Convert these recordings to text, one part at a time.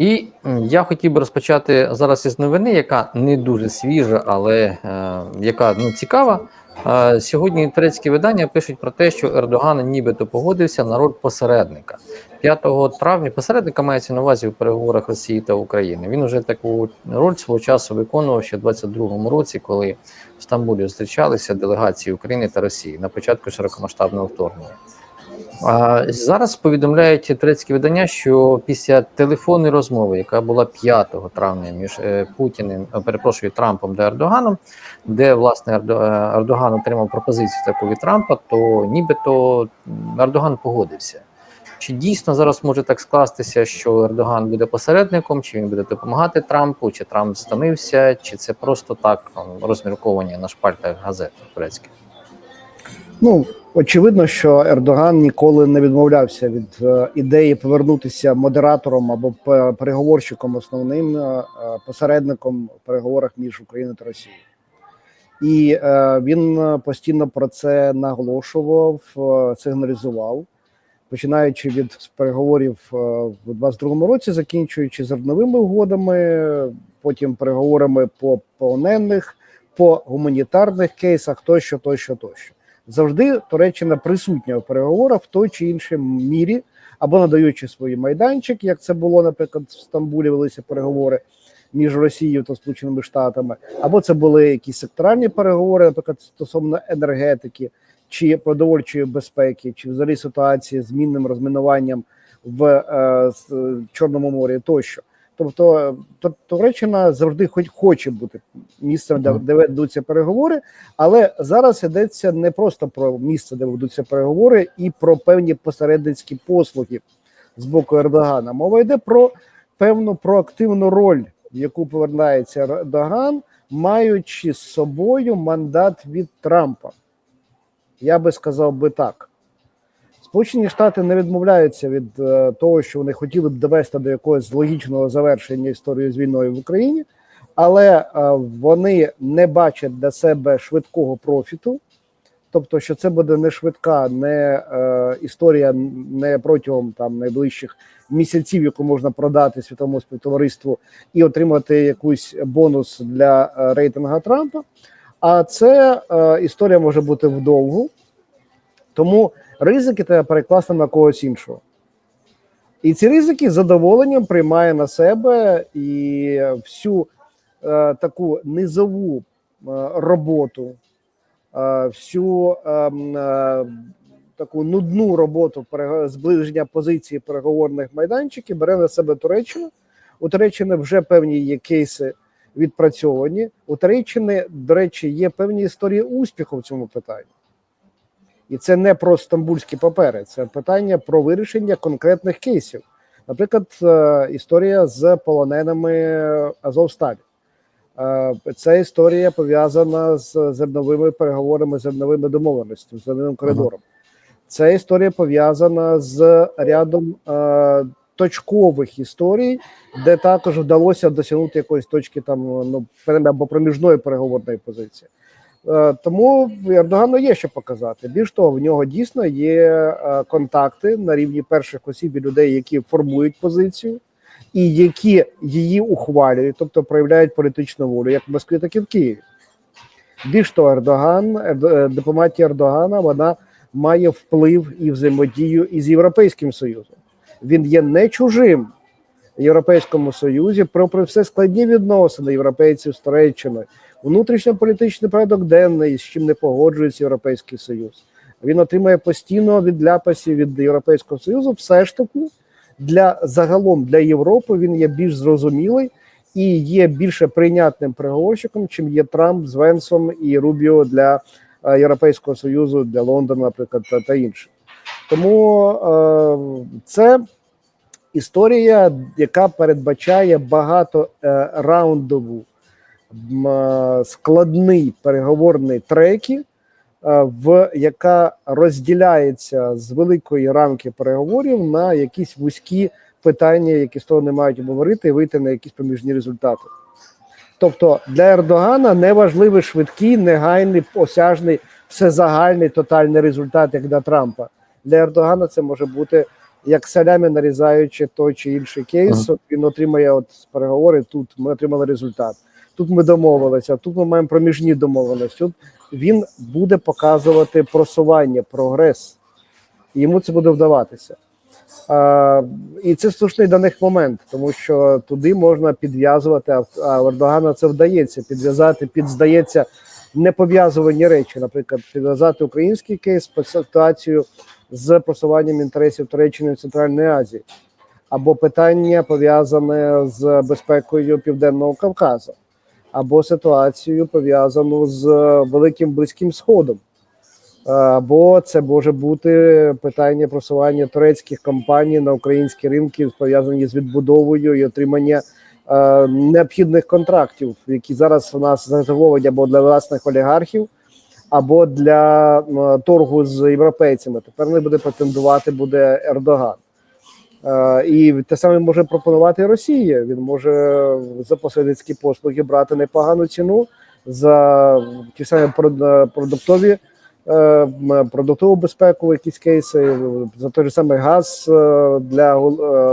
І я хотів би розпочати зараз із новини, яка не дуже свіжа, але е, яка ну, цікава. Е, сьогодні турецькі видання пишуть про те, що Ердоган нібито погодився на роль посередника. 5 травня посередника мається на увазі в переговорах Росії та України. Він уже таку роль свого часу виконував ще в 22-му році, коли в Стамбулі зустрічалися делегації України та Росії на початку широкомасштабного вторгнення. А зараз повідомляють турецькі видання, що після телефонної розмови, яка була 5 травня між е, Путіним, е, перепрошую, Трампом та Ердоганом, де власне е, Ердоган отримав пропозицію таку від Трампа, то нібито Ердоган погодився. Чи дійсно зараз може так скластися, що Ердоган буде посередником, чи він буде допомагати Трампу, чи Трамп стомився, чи це просто так там, розмірковання на шпальтах газет турецьких? Ну очевидно, що Ердоган ніколи не відмовлявся від е, ідеї повернутися модератором або переговорщиком, основним е, е, посередником в переговорах між Україною та Росією. І він постійно про це наголошував, сигналізував, починаючи від переговорів в 22-му році, закінчуючи зерновими угодами, потім переговорами по полонених, по гуманітарних кейсах, тощо, тощо, тощо завжди Туреччина присутня у переговорах в той чи іншій мірі, або надаючи свої майданчик, як це було, наприклад, в Стамбулі велися переговори між Росією та Сполученими Штатами, або це були якісь секторальні переговори, наприклад, стосовно енергетики чи продовольчої безпеки, чи взагалі ситуації з мінним розмінуванням в е, с- Чорному морі тощо. Тобто е, Туреччина завжди хоч хоче бути місцем, де, де ведуться переговори, але зараз йдеться не просто про місце, де ведуться переговори, і про певні посередницькі послуги з боку Ердогана. Мова йде про певну проактивну роль, в яку повертається Ердоган, маючи з собою мандат від Трампа. Я би сказав би так. Сполучені Штати не відмовляються від е, того, що вони хотіли б довести до якогось логічного завершення історії з війною в Україні, але е, вони не бачать для себе швидкого профіту. Тобто, що це буде не швидка, не е, історія не протягом там найближчих місяців, яку можна продати світовому співтовариству і отримати якийсь бонус для рейтинга Трампа. А це е, історія може бути вдовгу, тому ризики треба перекласти на когось іншого. І ці ризики з задоволенням приймає на себе і всю е, таку низову е, роботу, е, всю е, е, таку нудну роботу зближення позиції переговорних майданчиків бере на себе Туреччина. У Туреччини вже певні є кейси відпрацьовані. У Туреччини, до речі, є певні історії успіху в цьому питанні. І це не про стамбульські папери, це питання про вирішення конкретних кейсів. Наприклад, е, історія з полоненими Азовсталі. Е, Ця історія пов'язана з зерновими переговорами, зерновими домовленостями, зерновим коридором. Ця історія пов'язана з рядом е, точкових історій, де також вдалося досягнути якоїсь точки там ну або проміжної переговорної позиції. Е, Тому Ердогану є що показати. Більш того, в нього дійсно є е, контакти на рівні перших осіб і людей, які формують позицію, і які її ухвалюють, тобто проявляють політичну волю, як в Москві, так і в Києві. Більш того, Ердоган, е, дипломатія Ердогана, вона має вплив і взаємодію із Європейським Союзом. Він є не чужим Європейському Союзі, попри все складні відносини європейців з Туреччиною, внутрішньополітичний порядок денний, з чим не погоджується Європейський Союз. Він отримує постійно від ляпасів від Європейського Союзу. Все ж таки для загалом для Європи він є більш зрозумілий і є більше прийнятним переговорщиком, чим є Трамп з Венсом і Рубіо для е, Європейського Союзу, для Лондона, наприклад, та, та інших. Тому е, це історія, яка передбачає багато е, раундову складний переговорний треки, е, в яка розділяється з великої рамки переговорів на якісь вузькі питання, які сторони мають обговорити і вийти на якісь проміжні результати. Тобто для Ердогана не важливий швидкий, негайний, осяжний, всезагальний тотальний результат, як для Трампа. Для Ердогана це може бути як салямі нарізаючи той чи інший кейс, він отримає от переговори. Тут ми отримали результат. Тут ми домовилися, тут ми маємо проміжні домовленості. Тут він буде показувати просування, прогрес, і йому це буде вдаватися. А, і це слушний до них момент, тому що туди можна підв'язувати, а, Ердогана це вдається підв'язати під, здається, непов'язувані речі, наприклад, підв'язати український кейс по ситуацію з просуванням інтересів Туреччини в Центральній Азії, або питання пов'язане з безпекою Південного Кавказу, або ситуацію пов'язану з Великим Близьким Сходом. Або це може бути питання просування турецьких компаній на українські ринки, пов'язані з відбудовою і отримання е, необхідних контрактів, які зараз у нас зарезервовані або для власних олігархів, або для торгу з європейцями. Тепер не буде претендувати буде Ердоган. Е, і те саме може пропонувати Росія. Він може за посередницькі послуги брати непогану ціну за ті самі прод- продуктові е, продуктову безпеку, якісь кейси, за той же самий газ е, для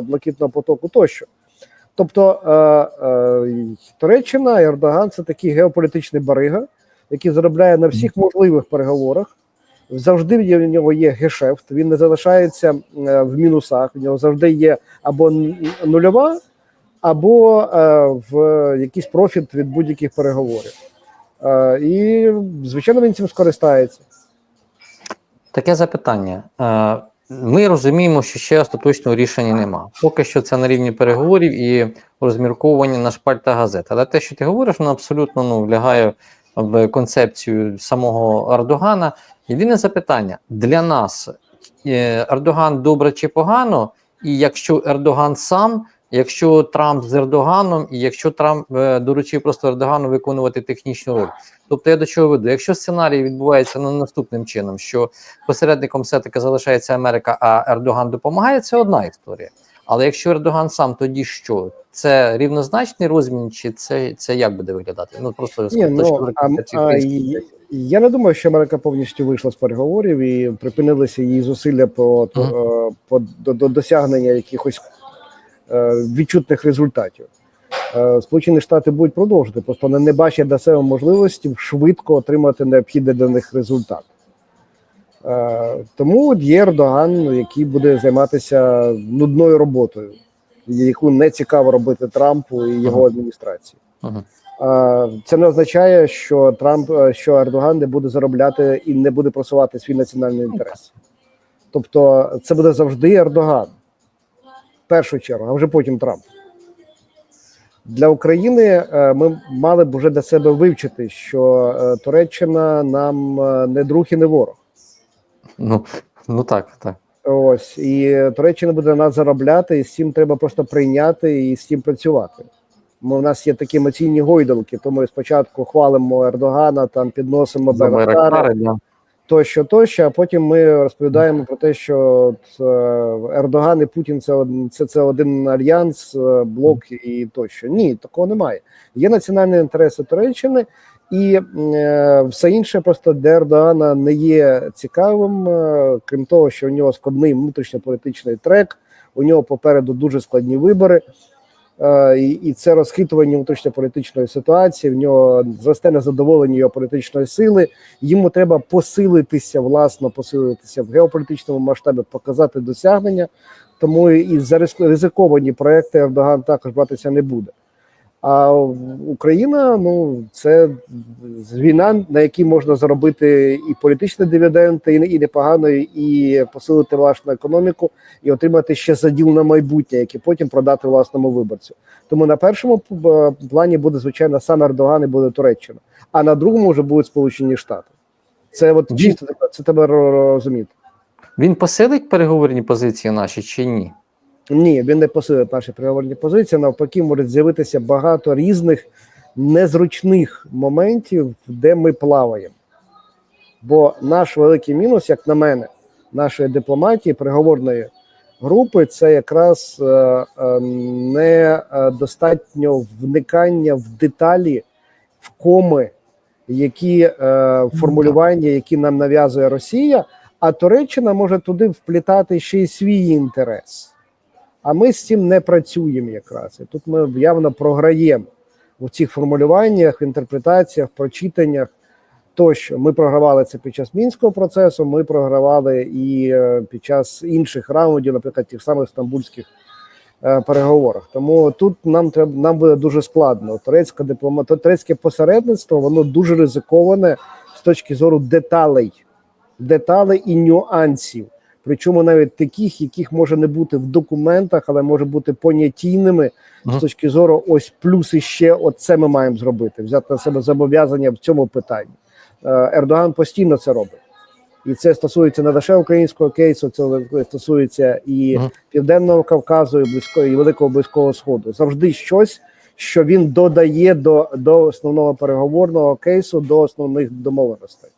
блакитного потоку тощо. Тобто Туреччина, Ердоган це такий геополітичний барига, який заробляє на всіх можливих переговорах. Завжди в нього є гешефт, він не залишається е, в мінусах. В нього завжди є або нульова, або е, в якийсь профіт від будь-яких переговорів. Е, і, звичайно, він цим скористається. Таке запитання. Ми розуміємо, що ще остаточного рішення нема. Поки що це на рівні переговорів і розмірковування на шпальта газет. Але те, що ти говориш, воно абсолютно ну, влягає в концепцію самого Ердогана. Єдине запитання: для нас е, Ердоган добре чи погано, і якщо Ердоган сам, якщо Трамп з Ердоганом, і якщо Трамп е, доручив просто Ердогану виконувати технічну роль. Тобто я до чого веду? Якщо сценарій відбувається ну, наступним чином, що посередником все-таки залишається Америка, а Ердоган допомагає, це одна історія. Але якщо Ердоган сам, тоді що? Це рівнозначний розмін, чи це, це як буде виглядати? Ну просто Ні, ну, а, а, я не думаю, що Америка повністю вийшла з переговорів і припинилися її зусилля по, Мгм. е, по до, до досягнення якихось е, відчутних результатів. Е, Сполучені Штати будуть продовжувати, просто вони не бачать для себе можливості швидко отримати необхідний для них результат. Е, Тому є Ердоган, який буде займатися нудною роботою, яку не цікаво робити Трампу і його Мгм. адміністрації. Мгм. А, Це не означає, що Трамп, е, що Ердоган не буде заробляти і не буде просувати свій національний інтерес. Тобто, це буде завжди Ердоган в першу чергу, а вже потім Трамп. Для України е, ми мали б вже для себе вивчити, що е, Туреччина нам е, не друг і не ворог. Ну, ну так, так. Ось і Туреччина буде на нас заробляти, і з цим треба просто прийняти і з цим працювати. Ми, у нас є такі емоційні гойдалки, то ми спочатку хвалимо Ердогана, там підносимо Байрактари, да. тощо, тощо. А потім ми розповідаємо про те, що от, е, Ердоган і Путін це один це, це один альянс, е, блок і тощо. Ні, такого немає. Є національні інтереси Туреччини, і е, все інше просто для Ердогана не є цікавим, е, крім того, що у нього складний внутрішньополітичний трек, у нього попереду дуже складні вибори. Е, і, це розхитування внутрішньополітичної ситуації. В нього зросте незадоволення його політичної сили. Йому треба посилитися, власно посилитися в геополітичному масштабі, показати досягнення. Тому і за ризик- ризиковані проекти Ердоган також братися не буде. А Україна ну це війна, на якій можна заробити і політичний дивіденд, і, і непогано, і посилити власну економіку, і отримати ще заділ на майбутнє, який потім продати власному виборцю. Тому на першому плані буде звичайно сам Ердоган і буде Туреччина, а на другому вже будуть Сполучені Штати. Це от чисто це ро- розуміти. Він посилить переговорні позиції наші чи ні? Ні, він не посилить наші переговорні позиції. Навпаки, може з'явитися багато різних незручних моментів, де ми плаваємо. Бо наш великий мінус, як на мене, нашої дипломатії, переговорної групи, це якраз е, е, недостатньо вникання в деталі, в коми, які е, формулювання, які нам нав'язує Росія. а Туреччина може туди вплітати ще й свій інтерес. А ми з цим не працюємо якраз. І тут ми явно програємо у цих формулюваннях, інтерпретаціях, прочитаннях. Тощо ми програвали це під час мінського процесу. Ми програвали і е, під час інших раундів, наприклад, тих самих стамбульських е, переговорах. Тому тут нам треба нам буде дуже складно. Турецька дипломата турецьке посередництво воно дуже ризиковане з точки зору деталей, деталей і нюансів. Причому навіть таких, яких може не бути в документах, але може бути понятійними Мгм. з точки зору ось плюс і ще оце ми маємо зробити, взяти на себе зобов'язання в цьому питанні. Е, Ердоган постійно це робить. І це стосується не лише українського кейсу, це стосується і Мгм. Південного Кавказу, і близького і Великого Близького Сходу. Завжди щось, що він додає до, до основного переговорного кейсу, до основних домовленостей.